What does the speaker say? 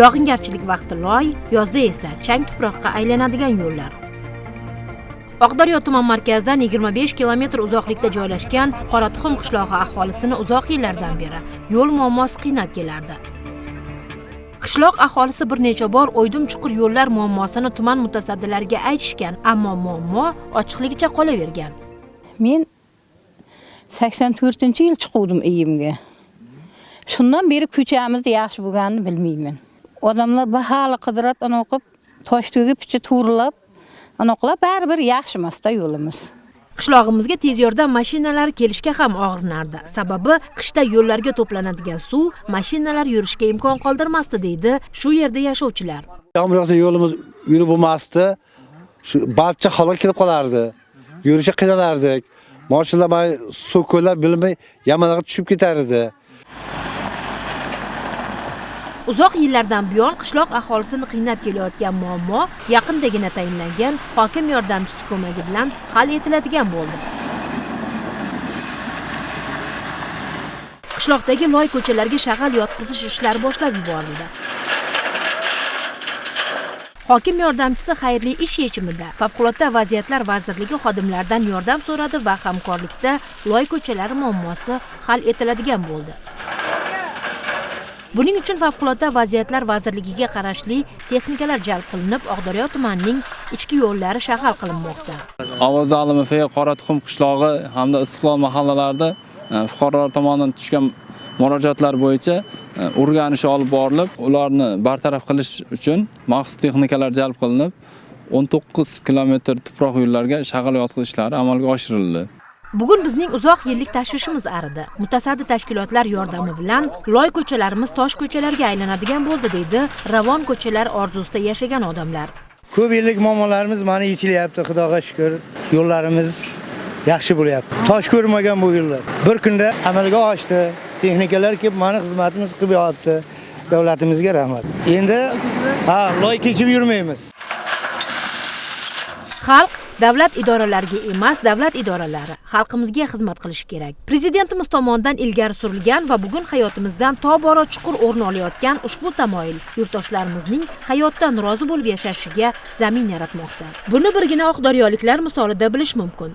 yog'ingarchilik vaqti loy yozda esa chang tuproqqa aylanadigan yo'llar oqdaryo tuman markazidan 25 kilometr uzoqlikda joylashgan qoratuxum qishlog'i aholisini uzoq yillardan beri yo'l muammosi qiynab kelardi qishloq aholisi bir necha bor o'ydim chuqur yo'llar muammosini tuman mutasaddilariga aytishgan ammo muammo ochiqligicha qolavergan Men 84 yil chiquvdim uyimga. Shundan beri ko'chamiz yaxshi bo'lganini bilmayman. Odamlar bahali qidirib, anoqib tosh to'gib, picha to'rilab, anoqlab baribir yaxshi emasda yo'limiz. qishlog'imizga tez yordam mashinalari kelishga ham og'rinardi. Sababi qishda yo'llarga to'planadigan suv mashinalar yurishga imkon qoldirmasdi deydi shu yerda yashovchilar. Yomg'ir yog'sa yo'limiz yurib bo'lmasdi. Shu barcha holat kelib qolardi. Yurishga qiynalardik. Mashinalar suv ko'lab bilmay yamanlarga tushib ketar edi uzoq yillardan buyon qishloq aholisini qiynab kelayotgan muammo yaqindagina tayinlangan hokim yordamchisi ko'magi bilan hal etiladigan bo'ldi. Qishloqdagi loy ko'chalarga shag'al yotqizish ishlari boshlab yuborildi. Hokim yordamchisi xayrli ish yechimida favqulodda vaziyatlar vazirligi xodimlaridan yordam so'radi va hamkorlikda loy ko'chalari muammosi hal etiladigan bo'ldi. Buning uchun favqulodda vaziyatlar vazirligiga qarashli texnikalar jalb qilinib oqdaryo tumanining ichki yo'llari shag'al qilinmoqda. Ovoz olimi fe qoratuxum qishlog'i hamda istiqlol mahallalarida e, fuqarolar tomonidan tushgan murojaatlar bo'yicha e, o'rganish olib borilib ularni bartaraf qilish uchun maxsus texnikalar jalb qilinib 19 kilometr tuproq yo'llarga shag'al yotqizish ishlari amalga oshirildi. Bugun bizning uzoq yillik tashvishimiz aridi mutasaddi tashkilotlar yordami bilan loy ko'chalarimiz tosh ko'chalarga aylanadigan bo'ldi deydi ravon ko'chalar orzusida yashagan odamlar Ko'p yillik muammolarimiz mana yechilyapti, Xudoga shukr. Yo'llarimiz yaxshi bo'lyapti. Tosh ko'rmagan bu yo'llar. Bir kunda amalga oshdi. Texnikalar kelib mana xizmatimiz qilib yo'yapti. Davlatimizga rahmat. Endi ha, loy kechib yurmaymiz. xalq davlat idoralariga emas davlat idoralari xalqimizga xizmat qilishi kerak. Prezidentimiz tomonidan ilgari surilgan va bugun hayotimizdan tobora chuqur o'rin olayotgan ushbu tamoyil yurtdoshlarimizning hayotdan rozi bo'lib yashashiga zamin yaratmoqda. Buni birgina oqdaryoliklar misolida bilish mumkin.